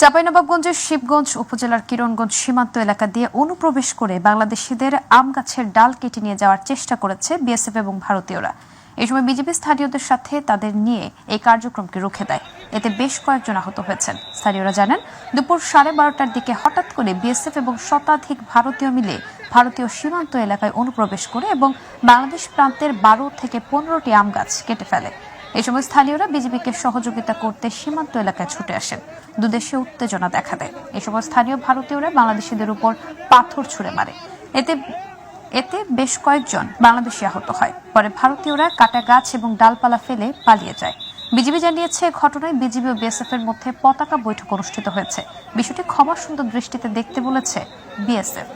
চাঁপাইনবাবগঞ্জের শিবগঞ্জ উপজেলার কিরণগঞ্জ সীমান্ত এলাকা দিয়ে অনুপ্রবেশ করে বাংলাদেশিদের আম গাছের ডাল কেটে নিয়ে যাওয়ার চেষ্টা করেছে বিএসএফ এবং ভারতীয়রা। এই সময় বিজেপি স্থানীয়দের সাথে তাদের নিয়ে এই কার্যক্রমকে রুখে দেয়। এতে বেশ কয়েকজন আহত হয়েছেন। স্থানীয়রা জানান, দুপুর সাড়ে বারোটার দিকে হঠাৎ করে বিএসএফ এবং শতাধিক ভারতীয় মিলে ভারতীয় সীমান্ত এলাকায় অনুপ্রবেশ করে এবং বাংলাদেশ প্রান্তের বারো থেকে পনেরোটি আম গাছ কেটে ফেলে। এই সময় স্থানীয়রা বিজেপিকে সহযোগিতা করতে সীমান্ত এলাকায় ছুটে আসেন। দুদেশে উত্তেজনা দেখা দেয়। এই সময় স্থানীয় ভারতীয়রা বাংলাদেশিদের উপর পাথর ছুড়ে মারে। এতে এতে বেশ কয়েকজন বাংলাদেশি আহত হয়। পরে ভারতীয়রা কাটা গাছ এবং ডালপালা ফেলে পালিয়ে যায়। বিজিবি জানিয়েছে ঘটনায় বিজিবি ও বিএসএফ এর মধ্যে পতাকা বৈঠক অনুষ্ঠিত হয়েছে। বিষয়টি ক্ষমা সুন্দর দৃষ্টিতে দেখতে বলেছে বিএসএফ।